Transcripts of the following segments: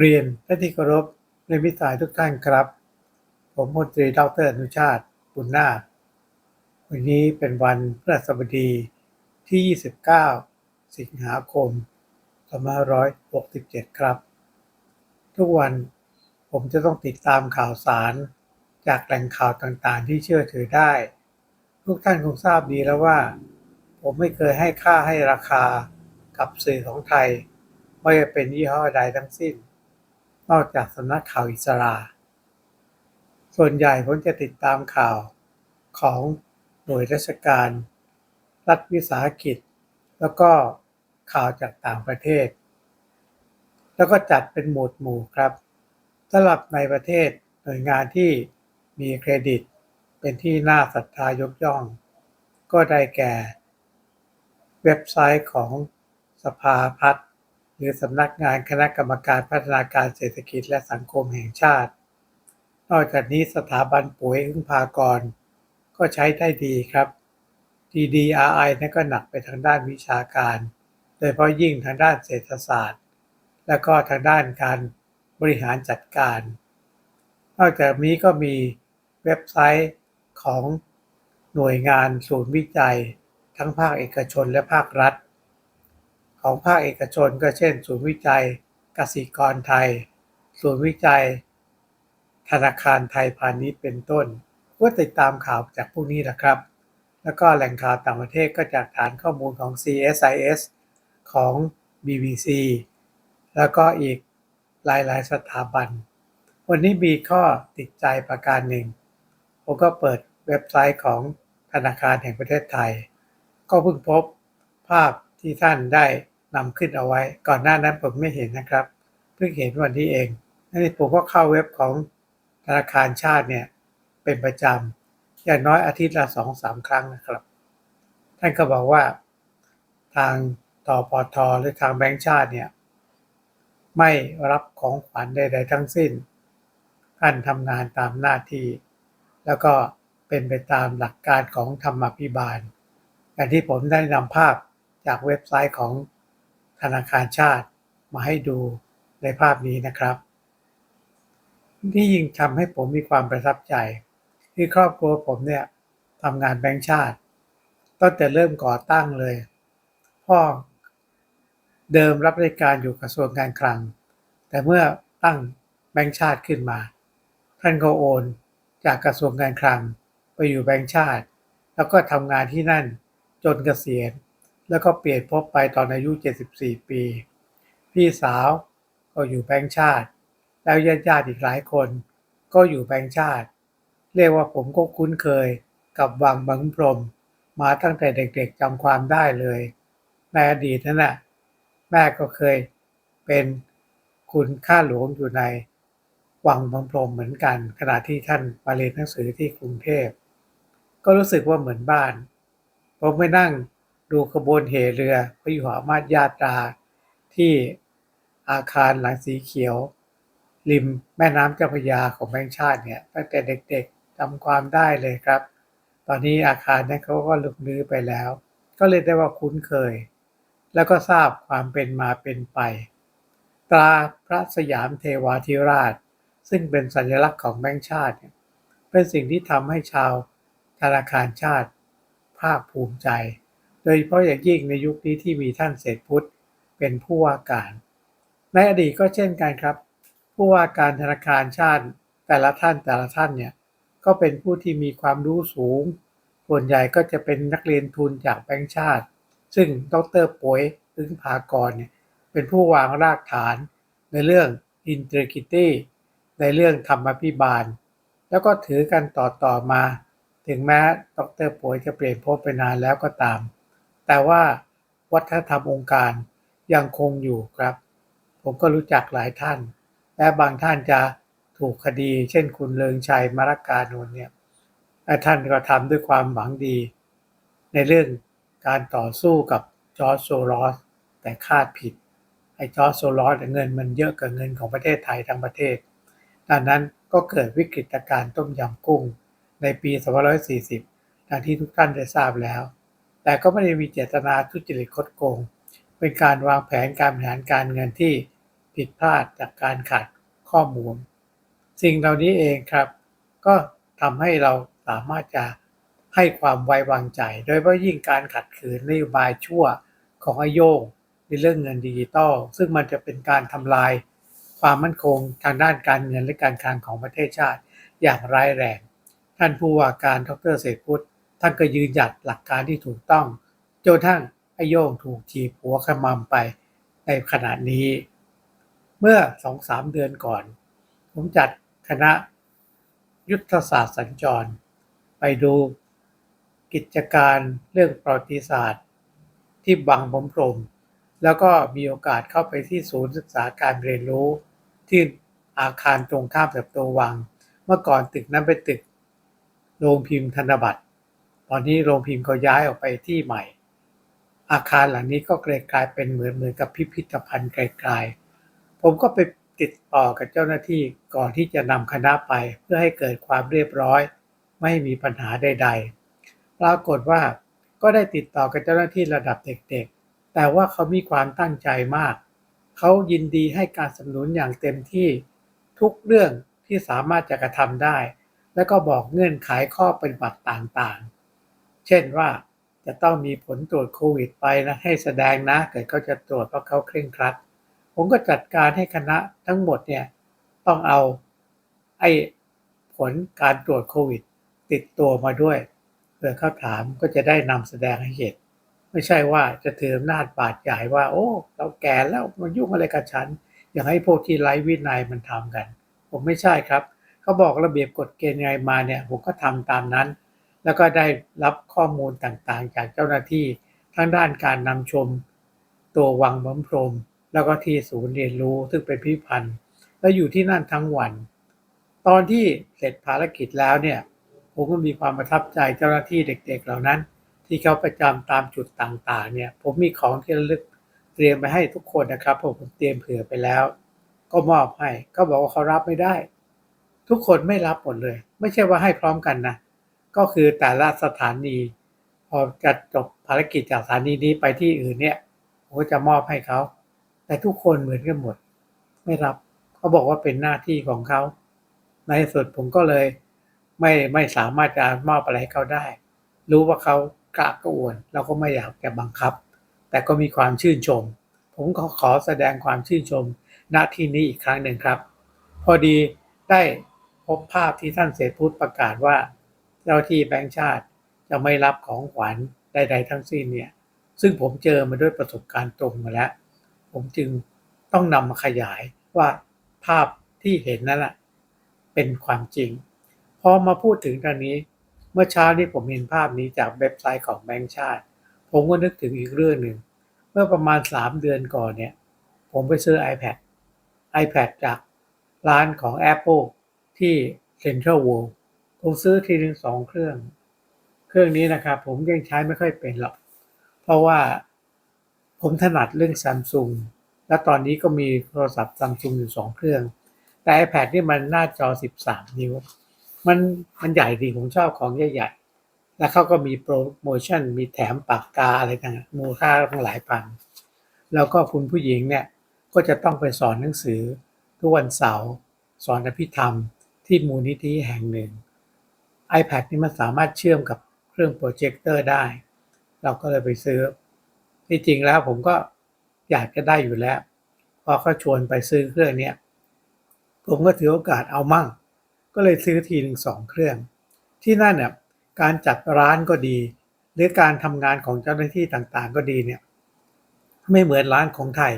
เรียนและที่เคารพในมิตรสายทุกท่านครับ ผมพลตรีดรอนุชาติบุญนาควันนี้เป็นวันพฤหัสบดีที่ 29 สิงหาคม2567 ครับ ทุกวันผมจะต้องติดตามข่าวสาร จากแหล่งข่าวต่างๆ ที่เชื่อถือได้ ทุกท่านคงทราบดีแล้วว่า ผมไม่เคยให้ค่าให้ราคากับสื่อของไทย ไม่ว่าเป็นยี่ห้อใดทั้งสิ้น นอกจากสำนักข่าวอิสรา ส่วนใหญ่ผมจะติดตามข่าวของหน่วยราชการ รัฐวิสาหกิจ แล้วก็ข่าวจากต่างประเทศ แล้วก็จัดเป็นหมวดหมู่ครับสำหรับในประเทศหน่วยงานที่มีเครดิต เป็นที่น่าศรัทธายกย่อง ก็ได้แก่ เว็บไซต์ของสภาพัฒน์ หรือสำนักงานคณะกรรมการพัฒนาการเศรษฐกิจและสังคมแห่งชาติ นอกจากนี้สถาบันปุ๋ยอึ้งพากร ก็ใช้ได้ดีครับ DDRI นั่นก็หนักไปทางด้านวิชาการ โดยเฉพาะยิ่งทางด้านเศรษฐศาสตร์ และก็ทางด้านการบริหารจัดการ นอกจากนี้ก็มีเว็บไซต์ของหน่วยงานศูนย์วิจัย ทั้งภาคเอกชนและภาครัฐ ของภาคเอกชนก็เช่น ศูนย์วิจัยกสิกรไทย ศูนย์วิจัย ธนาคารไทยพาณิชย์เป็นต้นก็ติดตามข่าวจากพวกนี้แหละครับ แล้วก็แหล่งข่าวต่างประเทศก็จากฐานข้อมูลของ CSIS ของ BBC แล้วก็อีกหลายๆ สถาบัน วันนี้มีข้อติดใจประการหนึ่ง ผมก็เปิดเว็บไซต์ของธนาคารแห่งประเทศไทย ก็เพิ่งพบภาพที่ท่านได้ นำขึ้นเอาไว้ ก่อนหน้านั้นผมไม่เห็นนะครับ เพิ่งเห็นวันนี้เองนี่ผมก็เข้าเว็บของธนาคารชาติเนี่ยเป็นประจำอย่างน้อยอาทิตย์ละสองสามครั้งนะครับ ท่านก็บอกว่าทางตอปอทหรือทางแบงก์ชาติเนี่ยไม่รับของขวัญใดๆทั้งสิ้นท่านทำงานตามหน้าที่ แล้วก็เป็นไปตามหลักการของธรรมพิบาลอย่างที่ผมได้นำภาพจากเว็บไซต์ของ ธนาคารชาติมาให้ดูในภาพนี้นะครับที่ยิ่งทำให้ผมมีความประทับใจ ที่ครอบครัวผมเนี่ยทำงานแบงค์ชาติตั้งแต่เริ่มก่อตั้งเลย พ่อเดิมรับราชการอยู่กระทรวงการคลัง แต่เมื่อตั้งแบงค์ชาติขึ้นมา ท่านก็โอนจากกระทรวงการคลังไปอยู่แบงค์ชาติ แล้วก็ทำงานที่นั่นจนเกษียณ แล้วก็เปลี่ยนภพไปตอนอายุ 74 ปี พี่สาวก็อยู่แบงค์ชาติ แล้วญาติญาติอีกหลายคน ก็อยู่แบงค์ชาติ เรียกว่าผมก็คุ้นเคยกับวังบางพรม มาตั้งแต่เด็กๆจำความได้เลยในอดีตนั่นแหละแม่ก็เคยเป็นคุณข้าหลวงอยู่ในวังบางพรมเหมือนกัน ขณะที่ท่านมาเรียนหนังสือที่กรุงเทพ ก็รู้สึกว่าเหมือนบ้าน ผมไปนั่ง ดูขบวนเหเรือพระยุหามาศญาตรา ที่อาคารหลังสีเขียว ริมแม่น้ำเจ้าพยาของแบงชาติเนี่ยตั้งแต่เด็กๆจำความได้เลยครับ ตอนนี้อาคารนั้นเขาก็ลุกลื้อไปแล้ว ก็เลยได้ว่าคุ้นเคย แล้วก็ทราบความเป็นมาเป็นไป ตราพระสยามเทวาธิราช ซึ่งเป็นสัญลักษณ์ของแบงชาติเป็นสิ่งที่ทำให้ชาวธนาคารชาติ ภาคภูมิใจ โดยเฉพาะอย่างยิ่งในยุคนี้ที่มีท่านเศรษฐพุทธเป็นผู้ว่าการ ในอดีตก็เช่นกันครับ ผู้ว่าการธนาคารชาติแต่ละท่านแต่ละท่านเนี่ยก็เป็นผู้ที่มีความรู้สูง ส่วนใหญ่ก็จะเป็นนักเรียนทุนจากแบงค์ชาติ ซึ่งดรป่วยอึ้งภากรเนี่ยเป็นผู้วางรากฐานในเรื่อง integrity ในเรื่องธรรมพิบาล แล้วก็ถือกันต่อต่อมา ถึงแม้ดรป่วยจะเปลี่ยนภพไปนานแล้วก็ตาม แต่ว่าวัฒนธรรมองค์การยังคงอยู่ครับ ผมก็รู้จักหลายท่าน และบางท่านจะถูกคดี เช่นคุณเลิงชัยมรกานนท์เนี่ยท่านก็ทำด้วยความหวังดี ในเรื่องการต่อสู้กับจอร์จโซรอสแต่คาดผิดไอ้จอร์จโซรอสเงินมันเยอะกว่าเงินของประเทศไทยทั้งประเทศ ดังนั้นก็เกิดวิกฤตการณ์ต้มยำกุ้งในปี 2540ดังที่ทุกท่านได้ทราบแล้ว แต่ก็ไม่ได้มีเจตนาทุจริตคดโกง เป็นการวางแผนการบริหารการเงินที่ผิดพลาดจากการขาดข้อมูล สิ่งเหล่านี้เองครับ ก็ทำให้เราสามารถจะให้ความไว้วางใจ โดยเฉพาะยิ่งการขัดขืนนโยบายชั่วของอาโยงในเรื่องเงินดิจิตอลซึ่งมันจะเป็นการทำลายความมั่นคงทางด้านการเงินและการคลังของประเทศชาติอย่างร้ายแรง ท่านผู้ว่าการดรเศรษฐพุทธ ท่านก็ยืนหยัดหลักการที่ถูกต้องจนทั้งไอโยงถูกจีบหัวขมำไปในขณะนี้ เมื่อสองสามเดือนก่อน ผมจัดคณะยุทธศาสตร์สัญจร ไปดูกิจการเรื่องประวัติศาสตร์ ที่บังบมพรม แล้วก็มีโอกาสเข้าไปที่ศูนย์ศึกษาการเรียนรู้ที่อาคารตรงข้ามกับตัววัง เมื่อก่อนตึกนั้นเป็นตึกโรงพิมพ์ธนบัตร อนนี้โรงพิมพ์เขาย้ายออกไปที่ใหม่ อาคารหลังนี้ก็กลายกลายเป็นเหมือนเหมือนกับพิพิธภัณฑ์ไกลๆผมก็ไปติดต่อกับเจ้าหน้าที่ก่อนที่จะนำคณะไปเพื่อให้เกิดความเรียบร้อย ไม่มีปัญหาใด ๆ ปรากฏว่าก็ได้ติดต่อกับเจ้าหน้าที่ระดับเด็กๆ แต่ว่าเขามีความตั้งใจมาก เขายินดีให้การสนับสนุนอย่างเต็มที่ทุกเรื่องที่สามารถจะกระทำได้ แล้วก็บอกเงื่อนไขข้อปฏิบัติต่างๆ เช่นว่าจะต้องมีผลตรวจโควิดไปนะให้แสดงนะเกิดเขาจะตรวจเพราะเขาเคร่งครัด ผมก็จัดการให้คณะทั้งหมดเนี่ยต้องเอาไอ้ผลการตรวจโควิด ติดตัวมาด้วยเผื่อเขาถามก็จะได้นำแสดงให้เห็นไม่ใช่ว่าจะถืออำนาจบาดใหญ่ว่า โอ้ เราแก่แล้วมันยุ่งอะไรกับฉัน อยากให้พวกที่ไร้วินัยมันทำกัน ผมไม่ใช่ครับเขาบอกระเบียบกฎเกณฑ์ไงมาเนี่ย ผมก็ทำตามนั้น แล้วก็ได้รับข้อมูลต่างๆ จากเจ้าหน้าที่ทั้งด้านการนำชม ตัววังบัมพรม แล้วก็ที่ศูนย์เรียนรู้ซึ่งเป็นพิพิธภัณฑ์ แล้วอยู่ที่นั่นทั้งวัน ตอนที่เสร็จภารกิจแล้วเนี่ยผมก็มีความประทับใจเจ้าหน้าที่เด็ก ๆ เหล่านั้น ที่เขาประจำตามจุดต่างๆ เนี่ย ผมมีของที่ระลึกเตรียมไปให้ทุกคนนะครับผมผมเตรียมเผื่อไปแล้ว ก็มอบให้ก็บอกว่าเขารับไม่ได้ ทุกคนไม่รับหมดเลย ไม่ใช่ว่าให้พร้อมกันนะ ก็คือแต่ละสถานี พอจะจบภารกิจจากสถานีนี้ไปที่อื่นเนี่ยผมก็จะมอบให้เขา แต่ทุกคนเหมือนกันหมด ไม่รับเขาบอกว่าเป็นหน้าที่ของเขา ในสุดผมก็เลยไม่ไม่สามารถจะมอบอะไรให้เขาได้ รู้ว่าเขากระกระอ่วนเราก็ไม่อยากจะบังคับ แต่ก็มีความชื่นชม ผมขอขอแสดงความชื่นชมณที่นี้อีกครั้งหนึ่งครับ พอดีได้พบภาพที่ท่านเศรษฐพุทธประกาศว่า เจ้าที่แบงค์ชาติจะไม่รับของขวัญใด ๆ ทั้งสิ้นเนี่ย ซึ่งผมเจอมาด้วยประสบการณ์ตรงมาแล้ว ผมจึงต้องนำมาขยายว่าภาพที่เห็นนั่นแหละเป็นความจริง พอมาพูดถึงตอนนี้ เมื่อเช้านี้ผมเห็นภาพนี้จากเว็บไซต์ของแบงค์ชาติ ผมก็นึกถึงอีกเรื่องหนึ่ง เมื่อประมาณ 3 เดือนก่อนเนี่ย ผมไปซื้อ iPad iPad จากร้านของ Apple ที่ Central World ผมซื้อทีหนึ่งสองเครื่อง เครื่องนี้นะครับ ผมยังใช้ไม่ค่อยเป็นหรอก เพราะว่าผมถนัดเรื่อง Samsung และตอนนี้ก็มีโทรศัพท์ Samsung อยู่สองเครื่อง แต่ iPad นี่มันหน้าจอ 13 นิ้ว มันมันใหญ่ดีผมชอบของใหญ่ๆ แล้วเขาก็มีโปรโมชั่น มีแถมปากกาอะไรต่างๆมูลค่าตั้งหลายพัน แล้วก็คุณผู้หญิงเนี่ยก็จะต้องไปสอนหนังสือทุกวันเสาร์สอนอภิธรรมที่มูลนิธิแห่งหนึ่ง iPad นี่มันสามารถเชื่อมกับเครื่องโปรเจคเตอร์ได้ เราก็เลยไปซื้อ ที่จริงแล้วผมก็อยากจะได้อยู่แล้ว พอเขาชวนไปซื้อเครื่องเนี้ยผมก็ถือโอกาสเอามั่ง ก็เลยซื้อทีหนึ่งสองเครื่อง ที่นั่นเนี่ยการจัดร้านก็ดี หรือการทำงานของเจ้าหน้าที่ต่างๆ ก็ดีเนี่ยไม่เหมือนร้านของไทย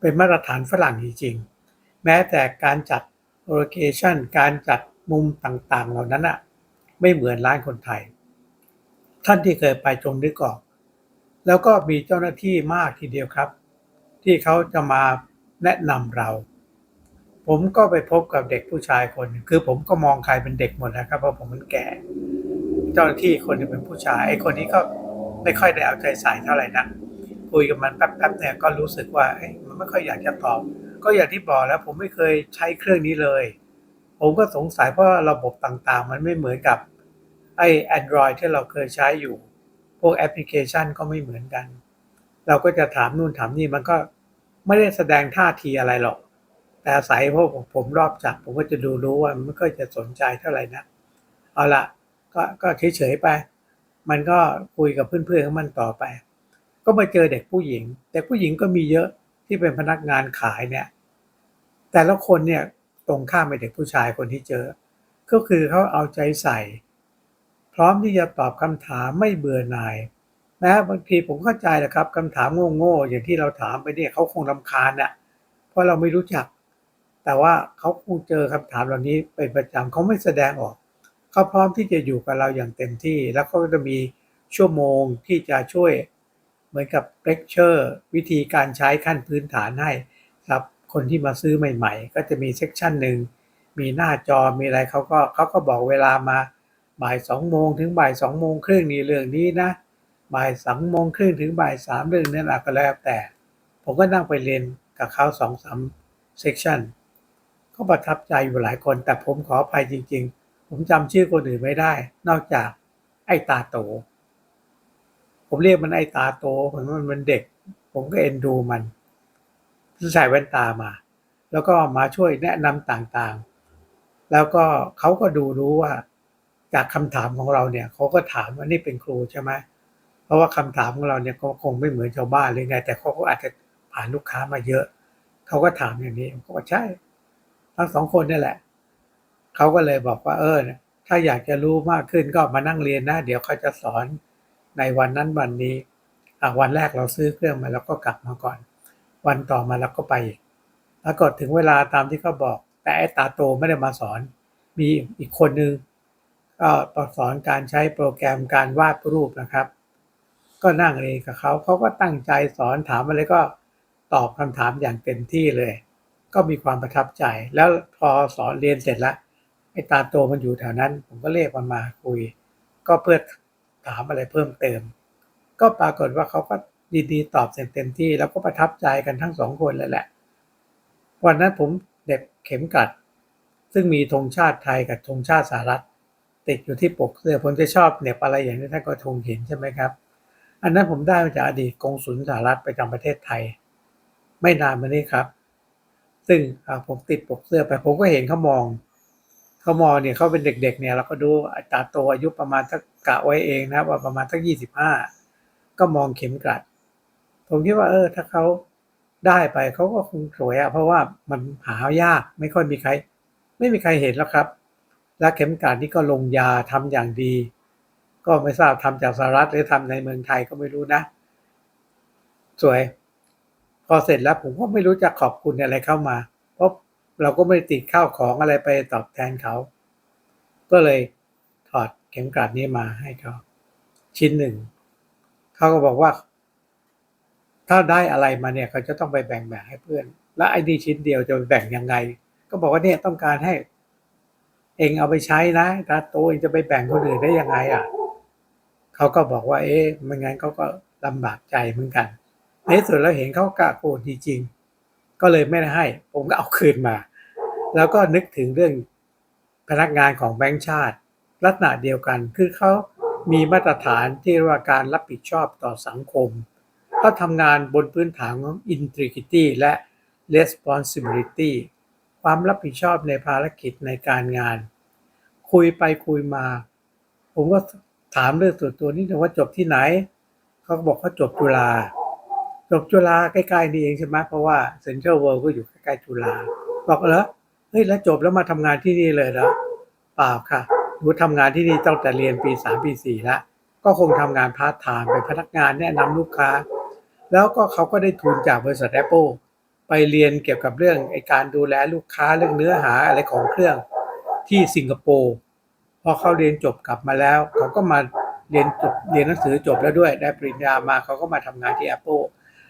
เป็นมาตรฐานฝรั่งจริงๆ แม้แต่การจัดโลเคชันการจัดมุมต่างๆ เหล่านั้นอะ ไม่เหมือนร้านคนไทย ท่านที่เคยไปจงนึกออก แล้วก็มีเจ้าหน้าที่มากทีเดียวครับ ที่เขาจะมาแนะนำเรา ผมก็ไปพบกับเด็กผู้ชายคน คือผมก็มองใครเป็นเด็กหมดนะครับ เพราะผมมันแก่ เจ้าหน้าที่คนนึงเป็นผู้ชายไอ้คนนี้ก็ไม่ค่อยได้เอาใจใส่เท่าไหร่นะคุยกับมันแป๊บๆเนี่ยก็รู้สึกว่ามันไม่ค่อยอยากจะตอบ ก็อย่างที่บอกแล้วผมไม่เคยใช้เครื่องนี้เลย ผมก็สงสัยเพราะระบบต่างๆ มันไม่เหมือนกับ ไอ้ Android ที่เราเคยใช้อยู่ พวกแอปพลิเคชันก็ไม่เหมือนกัน เราก็จะถามนู่นถามนี่มันก็ไม่ได้แสดงท่าทีอะไรหรอก แต่อาศัยพราะผมรอบจัดผมก็จะดูรู้ว่ามันไม่ค่อยจะสนใจเท่าไหร่นะเอาละก็ก็เฉยๆไป มันก็คุยกับเพื่อนๆของมันต่อไป ก็มาเจอเด็กผู้หญิง เด็กผู้หญิงก็มีเยอะที่เป็นพนักงานขายเนี่ย แต่ละคนเนี่ยตรงข้ามไปเด็กผู้ชายคนที่เจอ ก็คือเขาเอาใจใส่ พร้อมที่จะตอบคำถามไม่เบื่อหน่ายนะบางทีผมเข้าใจแหละครับคำถามโง่ๆอย่างที่เราถามไปเนี่ยเขาคงรำคาญน่ะเพราะเราไม่รู้จัก แต่ว่าเขาคงเจอคำถามเหล่านี้เป็นประจำเขาไม่แสดงออกเขาพร้อมที่จะอยู่กับเราอย่างเต็มที่ แล้วเขาก็จะมีชั่วโมงที่จะช่วยเหมือนกับเลคเชอร์วิธีการใช้ขั้นพื้นฐานให้ครับคนที่มาซื้อใหม่ ๆ ก็จะมีเซกชันหนึ่งมีหน้าจอมีอะไรเขาก็เขาก็บอกเวลามา บ่ายสองโมงถึงบ่ายสองโมงครึ่งนี่เรื่องนี้นะ บ่ายสองโมงครึ่งถึงบ่ายสามเรื่องนั้นก็แล้วแต่ ผมก็นั่งไปเรียนกับเขาสองสามเซกชันก็ประทับใจอยู่หลายคน แต่ผมขออภัยจริง ๆ ผมจำชื่อคนอื่นไม่ได้ นอกจากไอ้ตาโต ผมเรียกมันไอ้ตาโตเหมือนมันเป็นเด็ก ผมก็เอ็นดูมันใส่แว่นตามา แล้วก็มาช่วยแนะนำต่างๆ แล้วก็เขาก็ดูรู้ว่า จากคำถามของเราเนี่ยเขาก็ถามว่านี่เป็นครูใช่ไหมเพราะว่าคำถามของเราเนี่ยก็คงไม่เหมือนชาวบ้านเลยไง แต่เขาก็อาจจะผ่านลูกค้ามาเยอะเขาก็ถามอย่างนี้ผมก็ใช่ ทั้งสองคนนี่แหละเขาก็เลยบอกว่าเออถ้าอยากจะรู้มากขึ้นก็มานั่งเรียนนะ เดี๋ยวเขาจะสอนในวันนั้นวันนี้วันแรกเราซื้อเครื่องมาแล้วก็กลับมาก่อน วันต่อมาเราก็ไปปรากฏถึงเวลาตามที่เขาบอก แต่ไอ้ตาโตไม่ได้มาสอน มีอีกคนนึง ก็สอนการใช้โปรแกรมการวาดรูปนะครับ ก็นั่งเรียนกับเขาเขาก็ตั้งใจสอนถามอะไรก็ตอบคำถามอย่างเต็มที่เลย ก็มีความประทับใจ แล้วพอสอนเรียนเสร็จแล้วไอ้ตาโตมันอยู่แถวนั้น ผมก็เรียกมันมาคุย ก็เพื่อถามอะไรเพิ่มเติม ก็ปรากฏว่าเขาก็ดีๆตอบเสร็จเต็มที่ แล้วก็ประทับใจกันทั้งสองคนเลยแหละวันนั้นผมเด็บเข็มกัด ซึ่งมีธงชาติไทยกับธงชาติสหรัฐ ติดอยู่ที่ปกเสื้อผมจะชอบเหน็บอะไรอย่างนี้ท่านก็คงเห็นใช่ไหมครับ อันนั้นผมได้มาจากอดีตกองสุลสหรัฐประจำประเทศไทย ไม่นานมานี้ครับ ซึ่งผมติดปกเสื้อไปผมก็เห็นเขามองเขามองเนี่ยเขาเป็นเด็ก ๆ เนี่ยเราก็ดูอาตาโตอายุประมาณสักกะไว้เองนะว่าประมาณสักยี่สิบห้าก็มองเข็มกลัด ผมคิดว่าเออ ถ้าเขาได้ไปเขาก็คงสวยอะเพราะว่ามันหายากไม่ค่อยมีใคร ไม่มีใครเห็นแล้วครับ และเข็มกลัดนี่ก็ลงยาทำอย่างดี ก็ไม่ทราบทำจากสหรัฐหรือทำในเมืองไทยก็ไม่รู้นะ สวย พอเสร็จแล้วผมก็ไม่รู้จะขอบคุณอะไรเข้ามา เพราะเราก็ไม่ติดข้าวของอะไรไปตอบแทนเขา ก็เลยถอดเข็มกลัดนี้มาให้เขา ชิ้นหนึ่ง เขาก็บอกว่า ถ้าได้อะไรมาเนี่ยเขาจะต้องไปแบ่งแบ่งให้เพื่อน และไอ้นี่ชิ้นเดียวจะแบ่งยังไง ก็บอกว่าเนี่ยต้องการให้ เองเอาไปใช้นะตาโตเองจะไปแบ่งคนอื่นได้ยังไงอะเขาก็บอกว่า เอ๊ะไม่งั้นเขาก็ลำบากใจเหมือนกันในสุดแล้วเห็นเขากะโกรธจริงๆก็เลยไม่ได้ให้ ผมก็เอาคืนมา แล้วก็นึกถึงเรื่องพนักงานของแบงก์ชาติ ลักษณะเดียวกัน คือเขามีมาตรฐานที่เรียกว่าการรับผิดชอบต่อสังคมเขาทำงานบนพื้นฐานของ integrity และ responsibility ความรับผิดชอบในภารกิจในการงาน คุยไปคุยมา ผมก็ถามเรื่องส่วนตัวนี้ว่าจบที่ไหน เขาบอกเขาจบจุฬาจบจุฬาใกล้ๆนี่เองใช่ไหมเพราะว่าเซ็นทรัลเวิลด์ก็อยู่ใกล้ๆจุฬาบอกเหรอเฮ้ยแล้วจบแล้วมาทำงานที่นี่เลยเหรอเปล่าค่ะหนูทำงานที่นี่ตั้งแต่เรียนปีสามปีสี่แล้วก็คงทำงานพาร์ทไทม์เป็นพนักงานแนะนำลูกค้า แล้วก็เขาก็ได้ทุนจากบริษัท Apple ไปเรียนเกี่ยวกับเรื่องไอการดูแลลูกค้าเรื่องเนื้อหาอะไรของเครื่องที่สิงคโปร์พอเขาเรียนจบกลับมาแล้วเขาก็มาเรียนจบเรียนหนังสือจบแล้วด้วยได้ปริญญามาเขาก็มาทำงานที่ Apple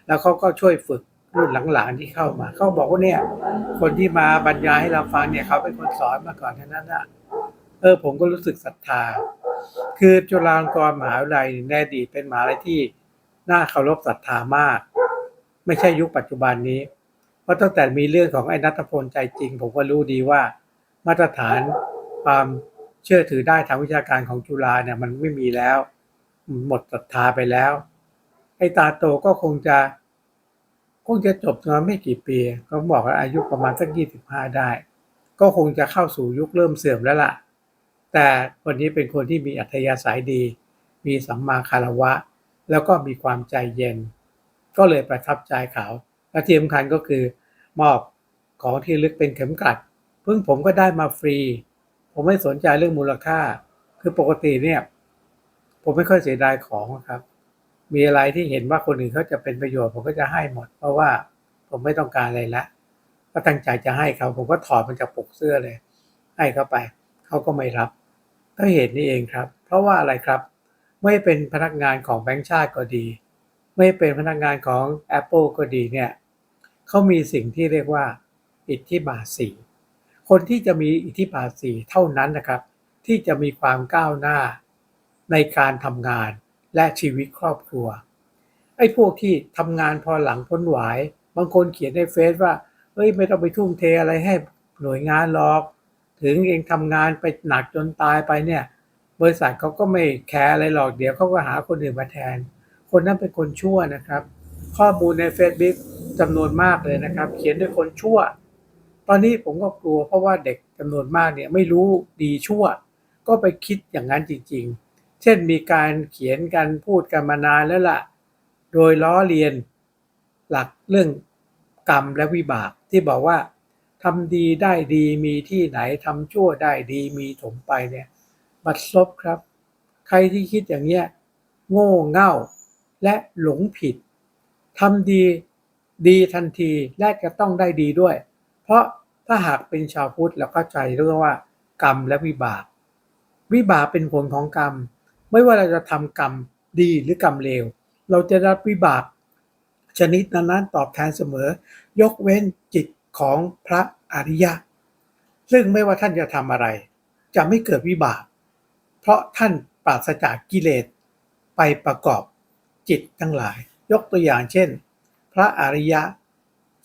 แล้วเขาก็ช่วยฝึกรุ่นหลังๆที่เข้ามาเขาบอกว่าเนี่ย คนที่มาบรรยายให้เราฟังเนี่ยเขาเป็นคนสอนมาก่อนทั้งนั้นอะเออผมก็รู้สึกศรัทธา คือจุฬาลงกรณ์มหาวิทยาลัยในอดีตเป็นมหาวิทยาลัยที่น่าเคารพศรัทธามาก ไม่ใช่ยุคปัจจุบันนี้ เพราะตั้งแต่มีเรื่องของไอ้นัทพลใจจริง ผมก็รู้ดีว่า มาตรฐานความเชื่อถือได้ทางวิชาการของจุฬาเนี่ยมันไม่มีแล้ว หมดศรัทธาไปแล้ว ไอ้ตาโตก็คงจะ คงจะจบมาไม่กี่ปีเขาบอกว่าอายุประมาณสักยี่สิบห้าได้ ก็คงจะเข้าสู่ยุคเริ่มเสื่อมแล้วล่ะ แต่คนนี้เป็นคนที่มีอัธยาศัยดี มีสัมมาคารวะ แล้วก็มีความใจเย็น ก็เลยประทับใจเขา และที่สำคัญก็คือมอบของที่ลึกเป็นเข็มกลัดเพิ่งผมก็ได้มาฟรี ผมไม่สนใจเรื่องมูลค่า คือปกติเนี่ย ผมไม่ค่อยเสียดายของครับ มีอะไรที่เห็นว่าคนอื่นเขาจะเป็นประโยชน์ ผมก็จะให้หมด เพราะว่าผมไม่ต้องการอะไรละก็ตั้งใจจะให้เขาผมก็ถอดมันจากปกเสื้อเลย ให้เขาไปเขาก็ไม่รับก็เหตุนี้เองครับ เพราะว่าอะไรครับ ไม่เป็นพนักงานของแบงก์ชาติก็ดี ไม่เป็นพนักงานของ Apple ก็ดีเนี่ย เขามีสิ่งที่เรียกว่า อิทธิบาทสีคนที่จะมีอิทธิบาทสีเท่านั้นนะครับ ที่จะมีความก้าวหน้าในการทำงานและชีวิตครอบครัว ไอ้พวกที่ทำงานพอหลังพ้นหวาย บางคนเขียนในเฟซว่าเฮ้ยไม่ต้องไปทุ่มเทอะไรให้หน่วยงานหรอก ถึงเองทำงานไปหนักจนตายไปเนี่ย บริษัทเขาก็ไม่แคร์อะไรหรอกเดี๋ยวเขาก็หาคนอื่นมาแทน คนนั้นเป็นคนชั่วนะครับ ข้อมูลใน Facebook จำนวนมากเลยนะครับ เขียนด้วยคนชั่ว ตอนนี้ผมก็กลัวเพราะว่าเด็กจำนวนมากเนี่ยไม่รู้ดีชั่ว ก็ไปคิดอย่างนั้นจริง ๆ เช่นมีการเขียนกันพูดกันมานานแล้วล่ะ โดยล้อเลียนหลักเรื่องกรรมและวิบากที่บอกว่าทำดีได้ดีมีที่ไหนทำชั่วได้ดีมีถมไปเนี่ยบัดซบครับ ใครที่คิดอย่างเนี้ยโง่เง่าและหลงผิดทำดี ดีทันทีและจะต้องได้ดีด้วย เพราะถ้าหากเป็นชาวพุทธเราเข้าใจเรื่องว่า กรรมและวิบาก วิบากเป็นผลของกรรม ไม่ว่าเราจะทำกรรมดีหรือกรรมเลว เราจะรับวิบาก ชนิดนั้นๆตอบแทนเสมอ ยกเว้นจิตของพระอริยะ ซึ่งไม่ว่าท่านจะทำอะไร จะไม่เกิดวิบาก เพราะท่านปราศจากกิเลสไปประกอบจิตทั้งหลาย ยกตัวอย่างเช่น พระอริยะ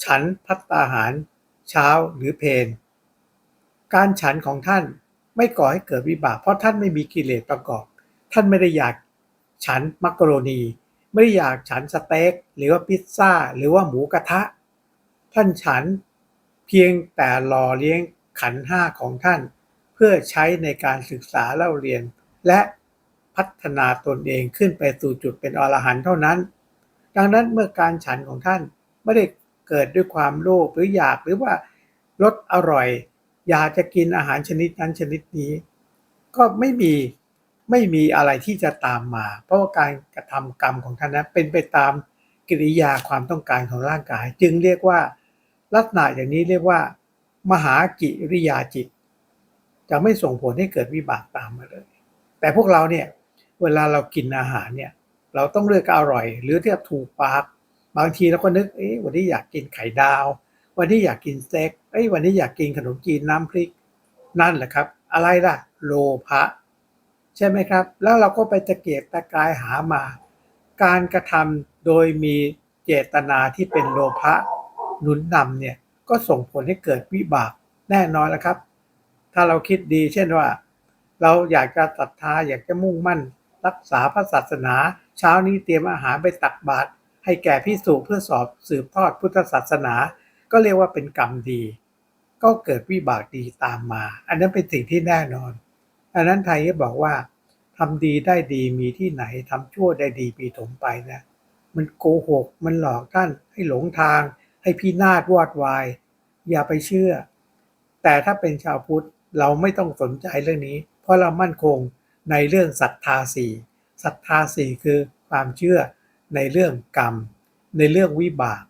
ฉันพัตตาหาร เช้าหรือเพนการฉันของท่านไม่ก่อให้เกิดวิบากเพราะท่านไม่มีกิเลสประกอบ ท่านไม่ได้อยากฉันมักกะโรนี ไม่ได้อยากฉันสเต็กหรือว่าพิซซ่า หรือว่าหมูกระทะ ท่านฉันเพียงแต่หล่อเลี้ยงขันห้าของท่าน เพื่อใช้ในการศึกษาเล่าเรียน และพัฒนาตนเองขึ้นไปสู่จุดเป็นอรหันต์เท่านั้น ดังนั้นเมื่อการฉันของท่านไม่ได้เกิดด้วยความโลภหรืออยากหรือว่ารสอร่อย อยากจะกินอาหารชนิดนั้นชนิดนี้ ก็ไม่มีไม่มีอะไรที่จะตามมา เพราะว่าการกระทำกรรมของท่านนั้นเป็นไปตามกิริยาความต้องการของร่างกาย จึงเรียกว่าลักษณะอย่างนี้เรียกว่า มหากิริยาจิต จะไม่ส่งผลให้เกิดวิบากตามมาเลย แต่พวกเราเนี่ยเวลาเรากินอาหารเนี่ย เราต้องเลือกอร่อย หรือที่ถูกปาก บางทีเราก็นึกเอ๊ะวันนี้อยากกินไข่ดาว วันนี้อยากกินสเต็กเอ้ยวันนี้อยากกินขนมจีนน้ำพริก นั่นแหละครับ อะไรล่ะ โลภะใช่ไหมครับ แล้วเราก็ไปตะเกียกตะกายหามา การกระทำโดยมีเจตนาที่เป็นโลภะหนุนนำเนี่ยก็ส่งผลให้เกิดวิบากแน่นอนแล้วครับ ถ้าเราคิดดีเช่นว่า เราอยากจะศรัทธาอยากจะมุ่งมั่น รักษาพระศาสนา เช้านี้เตรียมอาหารไปตักบาตรให้แก่พิสูจเพื่อสอบสืบทอดพุทธศาสนา ก็เรียกว่าเป็นกรรมดี ก็เกิดวิบากดีตามมา อันนั้นเป็นสิ่งที่แน่นอนอันนั้นไทยก็บอกว่าทำดีได้ดีมีที่ไหนทำชั่วได้ดีมีถมไปนะมันโกหกมันหลอกท่านให้หลงทาง ให้พินาศวอดวาย อย่าไปเชื่อ แต่ถ้าเป็นชาวพุทธเราไม่ต้องสนใจเรื่องนี้ เพราะเรามั่นคงในเรื่องศรัทธาสี่ ศรัทธาสี่คือความเชื่อในเรื่องกรรม ในเรื่องวิบาก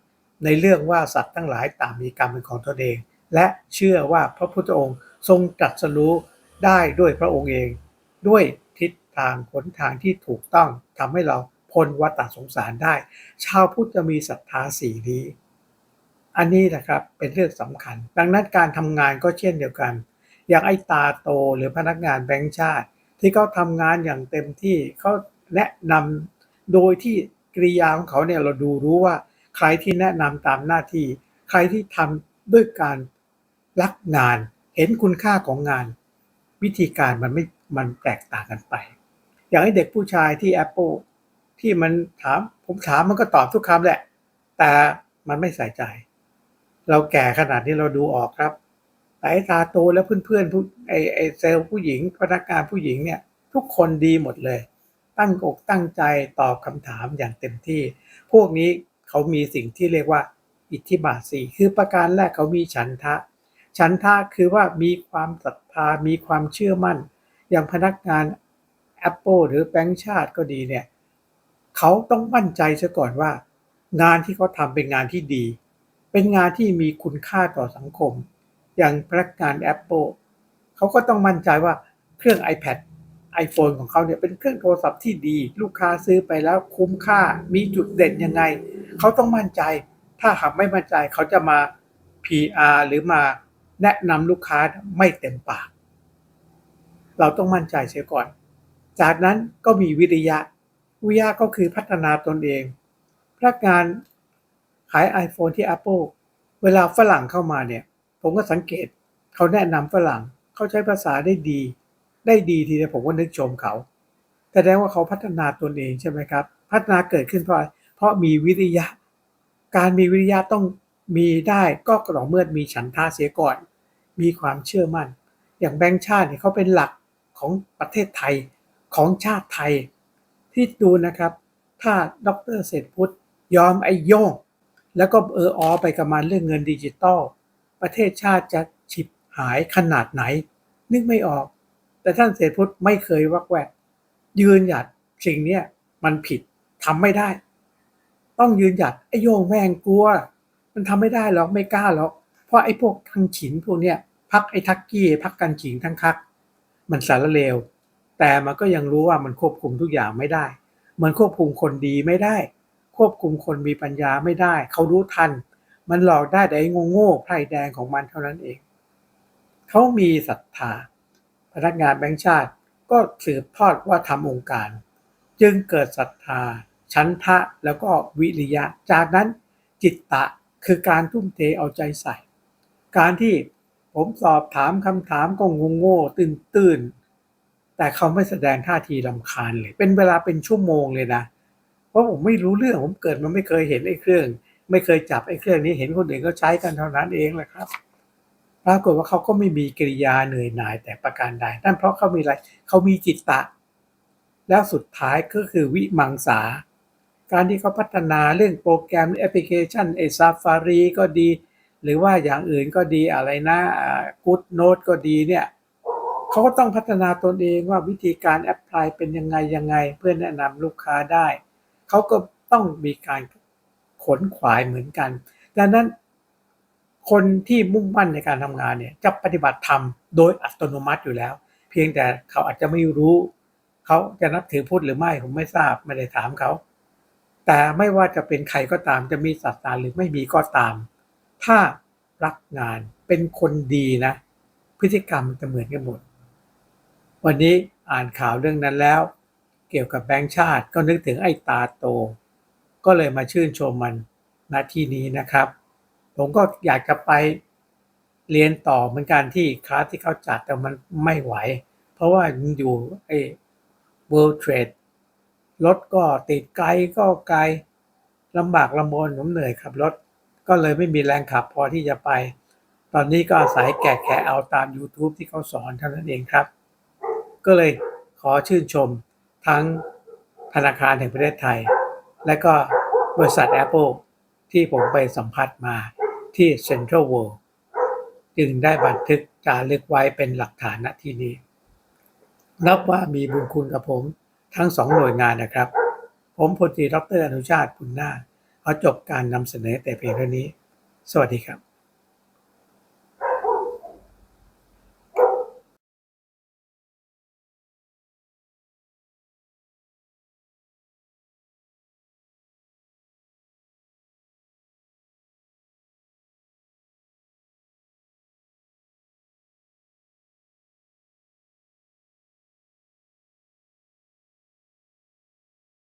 ในเรื่องว่าสัตว์ทั้งหลายต่างมีกรรมเป็นของตนเอง และเชื่อว่าพระพุทธองค์ทรงตรัสรู้ได้ด้วยพระองค์เอง ด้วยทิศทางขนทางที่ถูกต้องทำให้เราพ้นวัฏสงสารได้ ชาวพุทธจะมีศรัทธาสี่นี้อันนี้นะครับเป็นเรื่องสำคัญ ดังนั้นการทำงานก็เช่นเดียวกัน อย่างไอ้ตาโตหรือพนักงานแบงค์ชาติ ที่เขาทำงานอย่างเต็มที่เขาแนะนำโดยที่กริยาของเขาเนี่ยเราดูรู้ว่า ใครที่แนะนำตามหน้าที่ ใครที่ทำด้วยการรักงาน เห็นคุณค่าของงาน วิธีการมันไม่มันแตกต่างกันไป อย่างไอเด็กผู้ชายที่ Apple ที่มันถามผมถามมันก็ตอบทุกคำแหละ แต่มันไม่ใส่ใจ เราแก่ขนาดนี้เราดูออกครับ สายตาโตแล้วเพื่อนๆผู้ไอไอเซลล์ผู้หญิงพนักงานผู้หญิงเนี่ยทุกคนดีหมดเลย ตั้งอกตั้งใจตอบคำถามอย่างเต็มที่ พวกนี้เขามีสิ่งที่เรียกว่า อิทธิบาทสี่คือประการแรกเขามีฉันทะ ฉันทะคือว่ามีความศรัทธามีความเชื่อมั่น อย่างพนักงาน Apple หรือแบงก์ชาติก็ดีเนี่ยเขาต้องมั่นใจซะก่อนว่า งานที่เขาทำเป็นงานที่ดี เป็นงานที่มีคุณค่าต่อสังคม อย่างพนักงาน Apple เขาก็ต้องมั่นใจว่าเครื่อง iPad iPhone ของเขาเนี่ยเป็นเครื่องโทรศัพท์ที่ดี ลูกค้าซื้อไปแล้วคุ้มค่ามีจุดเด่นยังไง เขาต้องมั่นใจ ถ้าหากไม่มั่นใจเขาจะมา PR หรือมาแนะนำลูกค้าไม่เต็มปาก เราต้องมั่นใจเสียก่อน จากนั้นก็มีวิริยะ วิริยะก็คือพัฒนาตนเอง พนักงานขาย iPhone ที่ Apple เวลาฝรั่งเข้ามาเนี่ย ผมก็สังเกตเขาแนะนำฝรั่งเขาใช้ภาษาได้ดี ได้ดีทีเดียวผมก็นึกชมเขาแสดงว่าเขาพัฒนาตนเองใช่ไหมครับ พัฒนาเกิดขึ้นเพราะเพราะมีวิริยะ การมีวิริยะต้องมีได้ก็ต่อเมื่อมีฉันทาเสียก่อน มีความเชื่อมั่น อย่างแบงค์ชาติเนี่ยเขาเป็นหลักของประเทศไทยของชาติไทย ที่ดูนะครับ ถ้าดรเศรษฐพุทธยอมไอ้โย่งแล้วก็เอออไปกับมันเรื่องเงินดิจิตอล ประเทศชาติจะฉิบหายขนาดไหน นึกไม่ออก แต่ท่านเศรษฐพุทธไม่เคยวักแวก ยืนหยัดสิ่งเนี้ยมันผิดทำไม่ได้ ต้องยืนหยัดไอ้โยงแม่งกลัว มันทำไม่ได้หรอกไม่กล้าหรอกเพราะไอ้พวกทังฉินพวกเนี้ยพักไอ้ทักกี้พักกันฉิงทั้งคัก มันสารเลว แต่มันก็ยังรู้ว่ามันควบคุมทุกอย่างไม่ได้มันควบคุมคนดีไม่ได้ ควบคุมคนมีปัญญาไม่ได้ เขารู้ทัน มันหลอกได้แต่ไอ้โง่ไพร่แดงของมันเท่านั้นเอง เขามีศรัทธา พนักงานแบงค์ชาติก็สืบทอดว่าทำองค์การ จึงเกิดศรัทธา ชันทะแล้วก็วิริยะ จากนั้นจิตตะคือการทุ่มเทเอาใจใส่ การที่ผมสอบถามคำถามก็งงโง่ตื่นตื่นแต่เขาไม่แสดงท่าทีลำคาญเลย เป็นเวลาเป็นชั่วโมงเลยนะ เพราะผมไม่รู้เรื่องผมเกิดมาไม่เคยเห็นไอ้เครื่อง ไม่เคยจับไอ้เครื่องนี้เห็นคนอื่นก็ใช้กันเท่านั้นเองแหละครับปรากฏว่าเขาก็ไม่มีกิริยาเหนื่อยหน่ายแต่ประการใดนั่นเพราะเขามีอะไรเขามีจิตตะ แล้วสุดท้ายก็คือวิมังสา การที่เขาพัฒนาเรื่องโปรแกรมแอปพลิเคชันไอซาฟารีก็ดี หรือว่าอย่างอื่นก็ดีอะไรนะกูดโน e ก็ดีเนี่ยเขาก็ต้องพัฒนาตนเองว่าวิธีการแอปพลายเป็นยังไงยังไง เพื่อแนะนำลูกค้าได้ เขาก็ต้องมีการ ขนขวายเหมือนกัน ดังนั้นคนที่มุ่งมั่นในการทำงานเนี่ยจะปฏิบัติธรรมโดยอัตโนมัติอยู่แล้ว เพียงแต่เขาอาจจะไม่รู้ เขาจะนับถือพุทธหรือไม่ผมไม่ทราบไม่ได้ถามเขา แต่ไม่ว่าจะเป็นใครก็ตามจะมีศาสนาหรือไม่มีก็ตาม ถ้ารักงานเป็นคนดีนะ พฤติกรรมจะเหมือนกันหมด วันนี้อ่านข่าวเรื่องนั้นแล้ว เกี่ยวกับแบงค์ชาติก็นึกถึงไอ้ตาโต ก็เลยมาชื่นชมมันณที่นี้นะครับ ผมก็อยากจะไปเรียนต่อเหมือนกันที่คลาสที่เขาจัดแต่มันไม่ไหว เพราะว่ามันอยู่ไอ้ World Trade รถก็ติดไกลก็ไกลลำบากลำบนผมเหนื่อยขับรถ ก็เลยไม่มีแรงขับพอที่จะไป ตอนนี้ก็อาศัยแกะแคะเอาตาม YouTube ที่เขาสอนเท่านั้นเองครับ ก็เลยขอชื่นชมทั้งธนาคารแห่งประเทศไทย และก็บริษัท Apple ที่ผมไปสัมผัสมาที่ Central World จึงได้บันทึกจารึกไว้เป็นหลักฐานณที่นี้ นับว่ามีบุญคุณกับผมทั้งสองหน่วยงานนะครับ ผมพลตรีดรอนุชาติปุณนาขอจบการนำเสนอแต่เพียงเท่านี้ สวัสดีครับ